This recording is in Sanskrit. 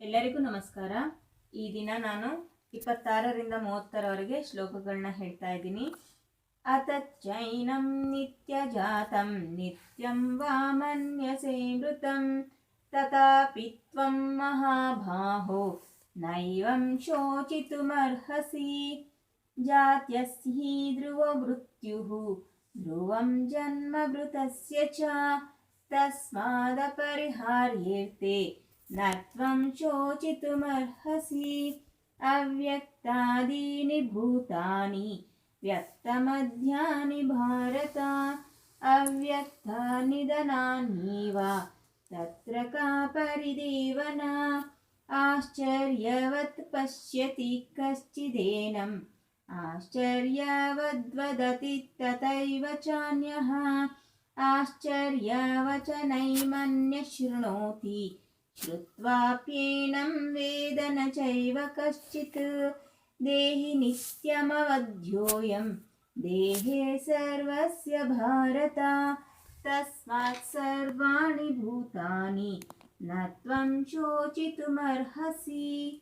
ಎಲ್ಲರಿಗೂ ನಮಸ್ಕಾರ. ಈ ದಿನ ನಾನು ಇಪ್ಪತ್ತಾರರಿಂದ ಮೂವತ್ತರವರೆಗೆ ಶ್ಲೋಕಗಳನ್ನ ಹೇಳ್ತಾ ಇದ್ದೀನಿ. ಅತತ್ ಜೈನಂ ನಿತ್ಯ ಜಾತಂ ನಿತ್ಯಂ ವಾಮನ್ಯಸೆ ಮೃತಂ ತಥಾಪಿ ತ್ವಂ ಮಹಾಭಾಹೋ ನೈವಂ ಶೋಚಿತುಮರ್ಹಸಿ ಜಾತ್ಯಸ್ಹಿ ಧ್ರುವ ಮೃತ್ಯು ಧ್ರುವಂ ಜನ್ಮ ಮೃತಸ್ಯ ಚ ತಸ್ಮಾದಪರಿಹಾರ್ಯೇರ್ತೆ न त्वं शोचितुमर्हसि अव्यक्तादीनि भूतानि व्यक्तमध्यानि भारत अव्यक्तानिदनान्येव तत्र का परिदेवना? आश्चर्यवत् पश्यति कश्चिदेनम् आश्चर्यवद्वदति तथैव चान्यः आश्चर्यवचनैमन्यः शृणोति श्रुत्वाप्येनं वेद न चैव कश्चित्। देहि नित्यमवध्योऽयं। देहे सर्वस्य भारत। तस्मात् सर्वाणि भूतानि। न त्वं शोचितुमर्हसि।